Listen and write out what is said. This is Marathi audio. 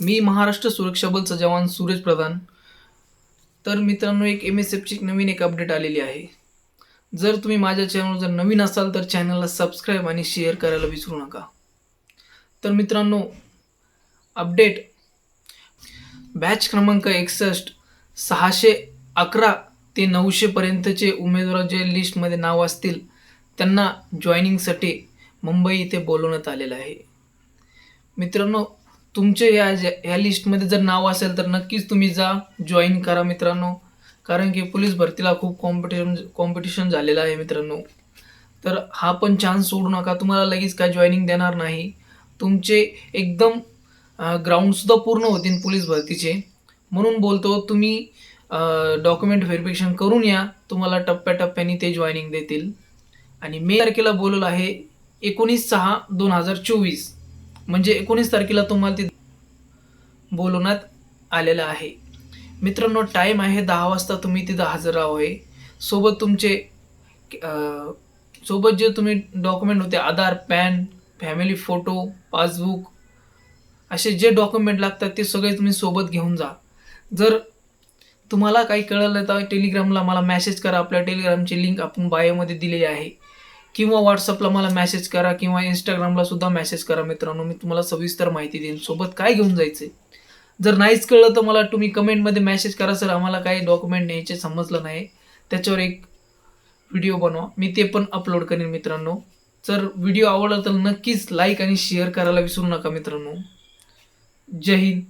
मी महाराष्ट्र सुरक्षा बलचा जवान सूरज प्रधान. तर मित्रांनो एक एम एस एफची नवीन एक अपडेट आलेली आहे. जर तुम्ही माझ्या चॅनलवर जर नवीन असाल तर चॅनलला सबस्क्राईब आणि शेअर करायला विसरू नका. तर मित्रांनो अपडेट बॅच क्रमांक एकसष्ट सहाशे अकरा ते नऊशेपर्यंतचे उमेदवार जे लिस्टमध्ये नाव असतील त्यांना जॉईनिंगसाठी मुंबई इथे बोलवण्यात आलेलं आहे. मित्रांनो तुमचे या ह्या लिस्टमध्ये जर नाव असेल तर नक्कीच तुम्ही जा जॉईन करा मित्रांनो. कारण की पोलीस भरतीला खूप कॉम्पिटिशन कॉम्पिटिशन झालेलं आहे मित्रांनो. तर हा पण चान्स सोडू नका. तुम्हाला लगेच काय जॉईनिंग देणार नाही. तुमचे एकदम ग्राउंडसुद्धा पूर्ण होतील पोलीस भरतीचे. म्हणून बोलतो तुम्ही डॉक्युमेंट व्हेरिफिकेशन करून या. तुम्हाला टप्प्याटप्प्याने ते जॉईनिंग देतील. आणि मे तारखेला बोलवलं आहे एकोणीस सहा दोन हजार चोवीस. म्हणजे एकोणीस तारखेला तुम्हाला ते बोलवण्यात आलेलं आहे. मित्रांनो टाईम आहे दहा वाजता तुम्ही तिथं हजर राहावे. सोबत तुमचे सोबत जे तुम्ही डॉक्युमेंट होते Aadhaar PAN family photo passbook असे जे डॉक्युमेंट लागतात ते सगळे तुम्ही सोबत घेऊन जा. जर तुम्हाला काही कळलं तर टेलिग्रामला मला मॅसेज करा. आपल्या टेलिग्रामची लिंक आपण बायोमध्ये दिलेली आहे. किंवा व्हॉट्सअपला मला मेसेज करा किंवा इंस्टाग्रामला सुद्धा मेसेज करा मित्रांनो. मी तुम्हाला सविस्तर माहिती देईन. सोबत काय घेऊन जायचे जर नाहीच कळलं तर मला तुम्ही कमेंटमध्ये मेसेज करा सर. आम्हाला काही डॉक्युमेंट न्यायचे समजलं नाही. त्याच्यावर एक व्हिडिओ बनवा. मी ते पण अपलोड करेन मित्रांनो. जर व्हिडिओ आवडला तर नक्कीच लाईक आणि शेअर करायला विसरू नका मित्रांनो. जय हिंद.